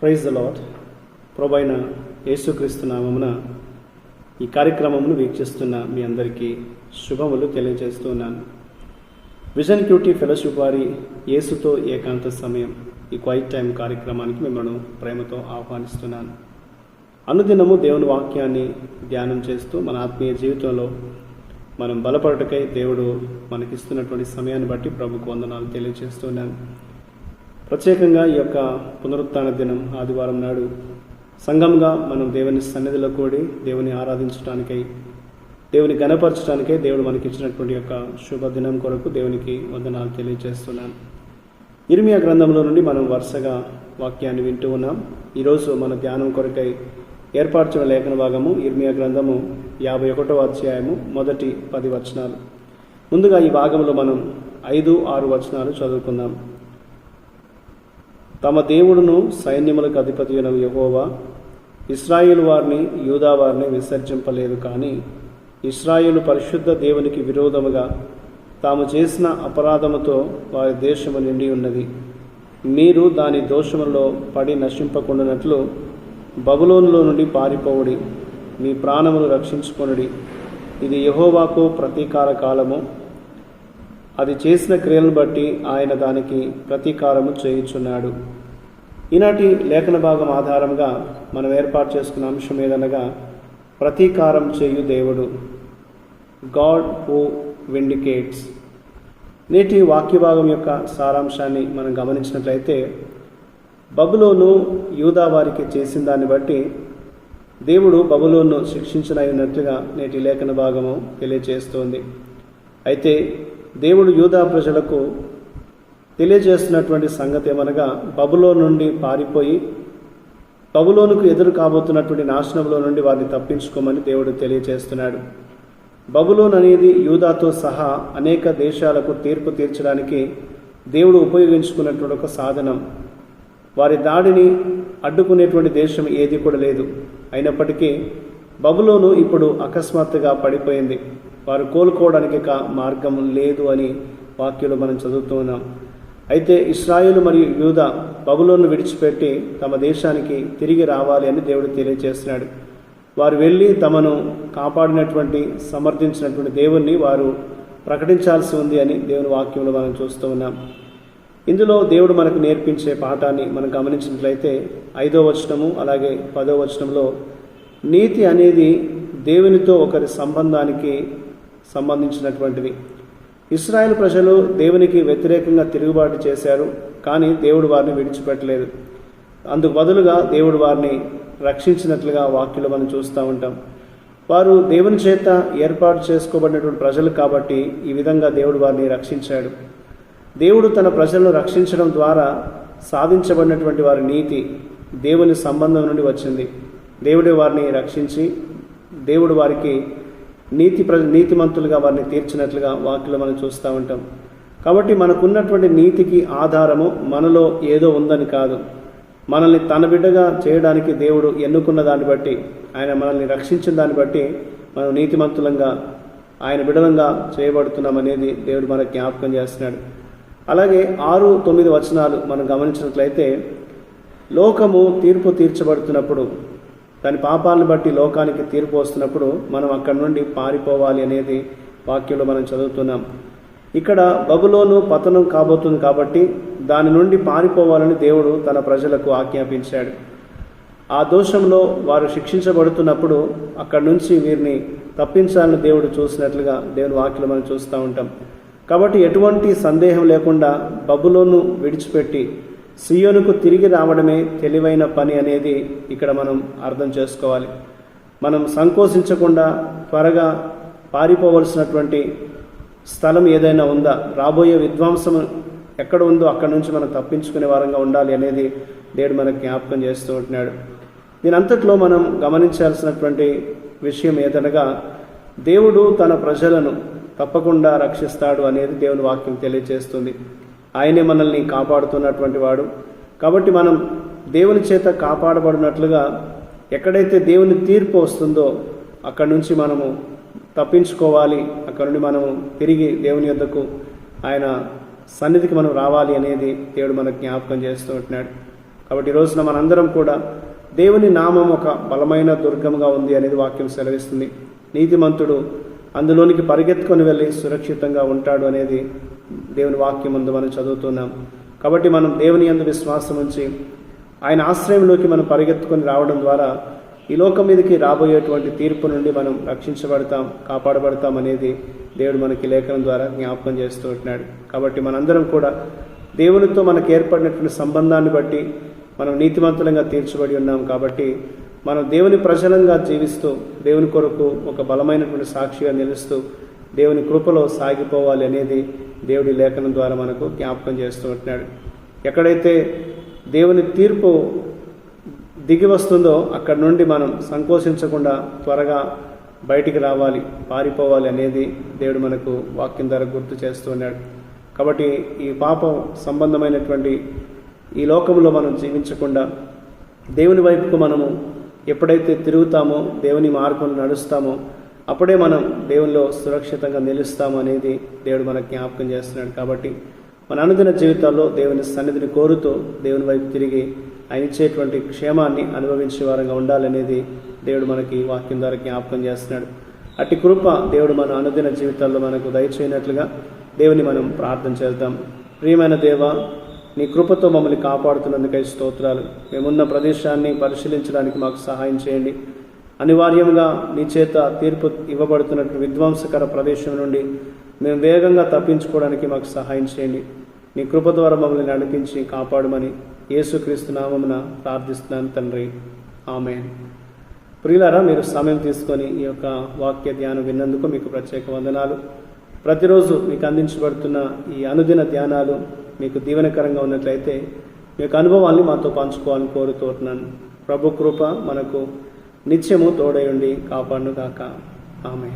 Praise the lord ప్రభైన యేసుక్రీస్తు నామమున ఈ కార్యక్రమమును వీక్షిస్తున్న మీ అందరికీ శుభములు తెలియజేస్తున్నాను విజన్ క్యూటీ ఫెలోషిప్ వారి యేసుతో ఏకాంత సమయం ఈ క్వైట్ టైం కార్యక్రమానికి మిమ్మల్ని ప్రేమతో ఆహ్వానిస్తున్నాను. అనుదినము దేవుని వాక్యాన్ని ధ్యానం చేస్తూ మన ఆత్మీయ జీవితంలో మనం బలపడటకై దేవుడు మనకిస్తున్నటువంటి సమయాన్ని బట్టి ప్రభుకు వందనాలు తెలియజేస్తున్నాను ప్రత్యేకంగా ఈ యొక్క పునరుత్న దినం ఆదివారం నాడు సంఘంగా మనం దేవుని సన్నిధిలో కూడి దేవుని ఆరాధించడానికై దేవుని గణపరచడానికై దేవుడు మనకి ఇచ్చినటువంటి యొక్క శుభదినం కొరకు దేవునికి వందనాలు తెలియజేస్తున్నాను. ఇర్మియా గ్రంథంలో నుండి మనం వరుసగా వాక్యాన్ని వింటూ ఉన్నాం. ఈరోజు మన ధ్యానం కొరకై ఏర్పరచిన లేఖన భాగము ఇర్మియా గ్రంథము యాభై ఒకటవ అధ్యాయము మొదటి పది వచనాలు. ముందుగా ఈ భాగంలో మనం ఐదు ఆరు వచనాలు చదువుకుందాం. తమ దేవుడును సైన్యములకు అధిపతి అయిన యహోవా ఇస్రాయిల్ వారిని యూదా వారిని విసర్జింపలేదు కానీ ఇస్రాయిలు పరిశుద్ధ దేవునికి విరోధముగా తాము చేసిన అపరాధముతో వారి దేశము నిండి ఉన్నది. మీరు దాని దోషములో పడి నశింపకుండానట్లు బబులోనులో నుండి పారిపోవుడి మీ ప్రాణములు రక్షించుకొనుడి. ఇది యహోవాకు ప్రతీకార కాలము. అది చేసిన క్రియలను బట్టి ఆయన దానికి ప్రతీకారము చేయుచున్నాడు. ఈనాటి లేఖన భాగం ఆధారంగా మనం ఏర్పాటు చేసుకున్న అంశం ఏదనగా ప్రతీకారం చేయు దేవుడు. God who vindicates. నేటి వాక్య భాగం యొక్క సారాంశాన్ని మనం గమనించినట్లయితే బబులోను యూదా వారికి చేసిన దాన్ని బట్టి దేవుడు బబులోను శిక్షించనైనట్లుగా నేటి లేఖన భాగము తెలియజేస్తోంది అయితే దేవుడు యూదా ప్రజలకు తెలియజేస్తున్నటువంటి సంగతి ఏమనగా బబులో నుండి పారిపోయి బబులోనుకు ఎదురు కాబోతున్నటువంటి నాశనంలో నుండి వారిని తప్పించుకోమని దేవుడు తెలియజేస్తున్నాడు. బబులోన్ అనేది యూదాతో సహా అనేక దేశాలకు తీర్పు తీర్చడానికి దేవుడు ఉపయోగించుకున్నటువంటి ఒక సాధనం. వారి దాడిని అడ్డుకునేటువంటి దేశం ఏది కూడా లేదు. అయినప్పటికీ బబులోను ఇప్పుడు అకస్మాత్తుగా పడిపోయింది. వారు కోలుకోవడానికి ఒక మార్గం లేదు అని వాక్యంలో మనం చదువుతున్నాం అయితే ఇస్రాయేలు మరియు యూద బబులోను విడిచిపెట్టి తమ దేశానికి తిరిగి రావాలి అని దేవుడు తెలియజేస్తున్నాడు. వారు వెళ్ళి తమను కాపాడినటువంటి సమర్థించినటువంటి దేవుణ్ణి వారు ప్రకటించాల్సి ఉంది అని దేవుని వాక్యంలో మనం చూస్తూ ఉన్నాం. ఇందులో దేవుడు మనకు నేర్పించే పాఠాన్ని మనం గమనించినట్లయితే ఐదో వచనము అలాగే పదో వచనంలో నీతి అనేది దేవునితో ఒకరి సంబంధానికి సంబంధించినటువంటివి ఇస్రాయేల్ ప్రజలు దేవునికి వ్యతిరేకంగా తిరుగుబాటు చేశారు కానీ దేవుడు వారిని విడిచిపెట్టలేదు. అందుకు బదులుగా దేవుడు వారిని రక్షించినట్లుగా వాక్యలో మనం చూస్తూ ఉంటాం. వారు దేవుని చేత ఏర్పాటు చేసుకోబడినటువంటి ప్రజలు కాబట్టి ఈ విధంగా దేవుడు వారిని రక్షించాడు. దేవుడు తన ప్రజలను రక్షించడం ద్వారా సాధించబడినటువంటి వారి నీతి దేవుని సంబంధం నుండి వచ్చింది. దేవుడే వారిని రక్షించి దేవుడు వారికి నీతి ప్ర నీతిమంతులుగా వారిని తీర్చినట్లుగా వాక్యలో మనం చూస్తూ ఉంటాం. కాబట్టి మనకున్నటువంటి నీతికి ఆధారము మనలో ఏదో ఉందని కాదు. మనల్ని తన బిడ్డగా చేయడానికి దేవుడు ఎన్నుకున్న దాన్ని బట్టి ఆయన మనల్ని రక్షించిన దాన్ని బట్టి మనం నీతిమంతులంగా ఆయన బిడలంగా చేయబడుతున్నాం అనేది దేవుడు మనకు జ్ఞాపకం చేస్తున్నాడు. అలాగే ఆరు తొమ్మిది వచనాలు మనం గమనించినట్లయితే లోకము తీర్పు తీర్చబడుతున్నప్పుడు దాని పాపాలను బట్టి లోకానికి తీర్పు వస్తున్నప్పుడు మనం అక్కడి నుండి పారిపోవాలి అనేది వాక్యంలో మనం చదువుతున్నాం. ఇక్కడ బబులోను పతనం కాబోతుంది కాబట్టి దాని నుండి పారిపోవాలని దేవుడు తన ప్రజలకు ఆజ్ఞాపించాడు. ఆ దోషంలో వారు శిక్షించబడుతున్నప్పుడు అక్కడి నుంచి వీరిని తప్పించాలని దేవుడు చూసినట్లుగా దేవుని వాక్యలు మనం చూస్తూ ఉంటాం. కాబట్టి ఎటువంటి సందేహం లేకుండా బబులోను విడిచిపెట్టి సియోనుకు తిరిగి రావడమే తెలివైన పని అనేది ఇక్కడ మనం అర్థం చేసుకోవాలి. మనం సంకోచించకుండా త్వరగా పారిపోవలసినటువంటి స్థలం ఏదైనా ఉందా? రాబోయే విధ్వంసం ఎక్కడ ఉందో అక్కడ నుంచి మనం తప్పించుకునే వారంగా ఉండాలి అనేది దేవుడు మనకు జ్ఞాపకం చేస్తూ ఉంటున్నాడు. దీనంతట్లో మనం గమనించాల్సినటువంటి విషయం ఏదనగా దేవుడు తన ప్రజలను తప్పకుండా రక్షిస్తాడు అనేది దేవుని వాక్యం తెలియజేస్తుంది. ఆయనే మనల్ని కాపాడుతున్నటువంటి వాడు. కాబట్టి మనం దేవుని చేత కాపాడబడినట్లుగా ఎక్కడైతే దేవుని తీర్పు వస్తుందో అక్కడి నుంచి మనము తప్పించుకోవాలి. అక్కడ నుండి మనము తిరిగి దేవుని యొద్దకు ఆయన సన్నిధికి మనం రావాలి అనేది దేవుడు మనకు జ్ఞాపకం చేస్తూ ఉంటున్నాడు. కాబట్టి ఈ రోజున మనందరం కూడా దేవుని నామం ఒక బలమైన దుర్గంగా ఉంది అనేది వాక్యం సెలవిస్తుంది. నీతిమంతుడు అందులోనికి పరిగెత్తుకొని వెళ్ళి సురక్షితంగా ఉంటాడు అనేది దేవుని వాక్యం ముందు మనం చదువుతున్నాం. కాబట్టి మనం దేవుని అందు విశ్వాసం ఉంచి ఆయన ఆశ్రయంలోకి మనం పరిగెత్తుకొని రావడం ద్వారా ఈ లోకం మీదకి రాబోయేటువంటి తీర్పు నుండి మనం రక్షించబడతాం కాపాడబడతాం అనేది దేవుడు మనకి లేఖనం ద్వారా జ్ఞాపకం చేస్తూ ఉంటున్నాడు. కాబట్టి మనందరం కూడా దేవునితో మనకు ఏర్పడినటువంటి సంబంధాన్ని బట్టి మనం నీతిమంతులంగా తీర్చబడి ఉన్నాం. కాబట్టి మనం దేవుని ప్రజలంగా జీవిస్తూ దేవుని కొరకు ఒక బలమైనటువంటి సాక్షిగా నిలుస్తూ దేవుని కృపలో సాగిపోవాలి అనేది దేవుడి లేఖనం ద్వారా మనకు జ్ఞాపకం చేస్తూ ఉంటున్నాడు. ఎక్కడైతే దేవుని తీర్పు దిగి వస్తుందో అక్కడ నుండి మనం సంకోచించకుండా త్వరగా బయటికి రావాలి పారిపోవాలి అనేది దేవుడు మనకు వాక్యం ద్వారా గుర్తు చేస్తూ ఉన్నాడు. కాబట్టి ఈ పాపం సంబంధమైనటువంటి ఈ లోకంలో మనం జీవించకుండా దేవుని వైపుకు మనము ఎప్పుడైతే తిరుగుతామో దేవుని మార్గంలో నడుస్తామో అప్పుడే మనం దేవుల్లో సురక్షితంగా నిలుస్తామనేది దేవుడు మనకు జ్ఞాపకం చేస్తున్నాడు కాబట్టి మన అనుదిన జీవితాల్లో దేవుని సన్నిధిని కోరుతూ దేవుని వైపు తిరిగి ఆయన ఇచ్చేటువంటి క్షేమాన్ని అనుభవించే వారంగా ఉండాలనేది దేవుడు మనకి వాక్యం ద్వారా జ్ఞాపకం చేస్తున్నాడు. అట్టి కృప దేవుడు మన అనుదిన జీవితాల్లో మనకు దయచేయనట్లుగా దేవుని మనం ప్రార్థన చేద్దాం. ప్రియమైన దేవ నీ కృపతో మమ్మల్ని కాపాడుతున్నందుకై స్తోత్రాలు. మేమున్న ప్రదేశాన్ని పరిశీలించడానికి మాకు సహాయం చేయండి. అనివార్యంగా నీ చేత తీర్పు ఇవ్వబడుతున్నట్టు విధ్వంసకర ప్రదేశం నుండి మేము వేగంగా తప్పించుకోవడానికి మాకు సహాయం చేయండి. నీ కృప ద్వారా మమ్మల్ని నడిపించి కాపాడమని యేసుక్రీస్తు నామమున ప్రార్థిస్తున్నాను తండ్రి. ఆమె ప్రియులారా మీరు సమయం తీసుకొని ఈ యొక్క వాక్య ధ్యానం విన్నందుకు మీకు ప్రత్యేక వందనాలు. ప్రతిరోజు మీకు అందించబడుతున్న ఈ అనుదిన ధ్యానాలు మీకు దీవెనకరంగా ఉన్నట్లయితే మీ యొక్క అనుభవాల్ని మాతో పంచుకోవాలని కోరుతున్నాను ప్రభు కృప మనకు నిత్యము తోడయుండి కాపాడుగాక ఆమె